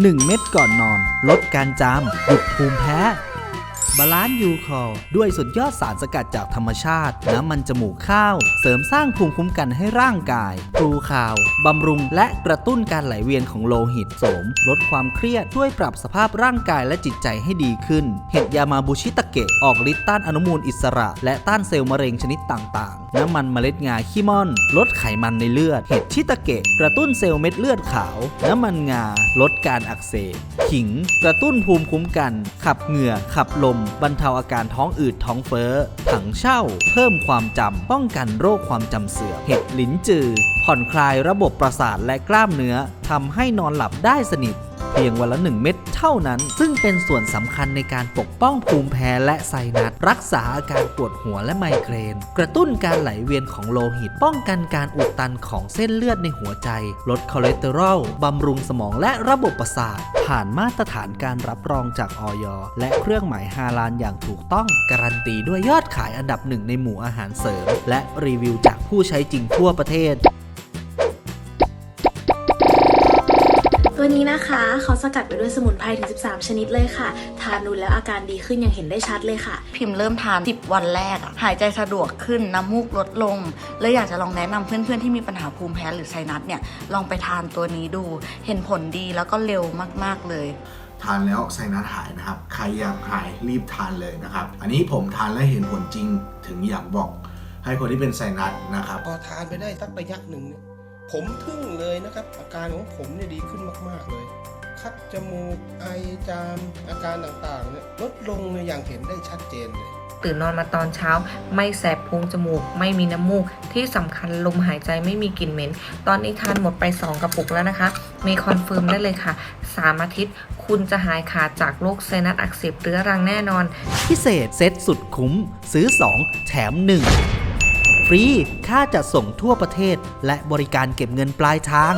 1 เม็ดก่อนนอน ลดการจามหยุดภูมิแพ้ บาลานซ์ยูคอลด้วยสุดยอดสารสกัดจากธรรมชาติ น้ำมันจมูกข้าว เสริมสร้างภูมิคุ้มกันให้ร่างกายปลูข่าว บำรุงและกระตุ้นการไหลเวียนของโลหิตโสม ลดความเครียด ช่วยปรับสภาพร่างกายและจิตใจให้ดีขึ้น เห็ดยามาบุชิตะเกะออกฤทธิ์ต้านอนุมูลอิสระ และต้านเซลล์มะเร็งชนิดต่างๆน้ำมันเมล็ดงาขี้ม่อน ลดไขมันในเลือด เห็ดชิตะเกะ กระตุ้นเซลล์เม็ดเลือดขาว น้ำมันงา ลดการอักเสบ ขิง กระตุ้นภูมิคุ้มกัน ขับเหงื่อ ขับลม บรรเทาอาการท้องอืดท้องเฟ้อ ถังเช่า เพิ่มความจำ ป้องกันโรคความจำเสื่อม เห็ดลิ้นจือ ผ่อนคลายระบบประสาทและกล้ามเนื้อ ทำให้นอนหลับได้สนิท เพียงวันละ 1 เม็ดเท่านั้น ซึ่งเป็นส่วนสำคัญในการปกป้องภูมิแพ้และไซนัสรักษาอาการปวดหัวและไมเกรน กระตุ้นการไหลเวียนของโลหิต ป้องกันการอุดตันของเส้นเลือดในหัวใจ ลดคอเลสเตอรอลบำรุงสมองและระบบประสาทผ่านมาตรฐานการรับรองจากออยและเครื่องหมายฮาลาลอย่างถูกต้อง การันตีด้วยยอดขายอันดับหนึ่งในหมู่อาหารเสริม และรีวิวจากผู้ใช้จริงทั่วประเทศ ตัวนี้นะคะเขาสกัดไปด้วยสมุนไพรถึง 13 ชนิดเลยค่ะ ทานดูแล้วอาการดีขึ้นอย่างเห็นได้ชัดเลยค่ะ พิมพ์เริ่มทาน 10 วันแรกอะหายใจสะดวกขึ้นน้ำมูกลดลงเลยอยากจะลองแนะนำเพื่อนๆที่มีปัญหาภูมิแพ้หรือไซนัสเนี่ยลองไปทานตัวนี้ดู เห็นผลดีแล้วก็เร็วมากๆเลยทานแล้วไซนัสหายนะครับ ใครอยากหายรีบทานเลยนะครับ อันนี้ผมทานแล้วเห็นผลจริงถึงอยากบอก ให้คนที่เป็นไซนัสนะครับ พอทานไปได้สักระยะหนึ่งเนี่ย ผมทึ่งเลยนะครับ อาการของผมเนี่ยดีขึ้นมากๆเลยคัดจมูกไอจามอาการต่างๆเนี่ยลดลงเนี่ยอย่างเห็นได้ชัดเจนเลย ตื่นนอนมาตอนเช้า ไม่แสบพุงจมูก ไม่มีน้ำมูก ที่สำคัญลมหายใจไม่มีกลิ่นเหม็น ตอนนี้ทานหมดไป 2 กระปุกแล้วนะคะ มีคอนเฟิร์มได้เลยค่ะ 3 อาทิตย์ คุณจะหายขาดจากโรคไซนัสอักเสบเรื้อรังแน่นอน พิเศษเซตสุดคุ้ม ซื้อ 2 แถม 1 ฟรี ค่าจัดส่งทั่วประเทศ และบริการเก็บเงินปลายทาง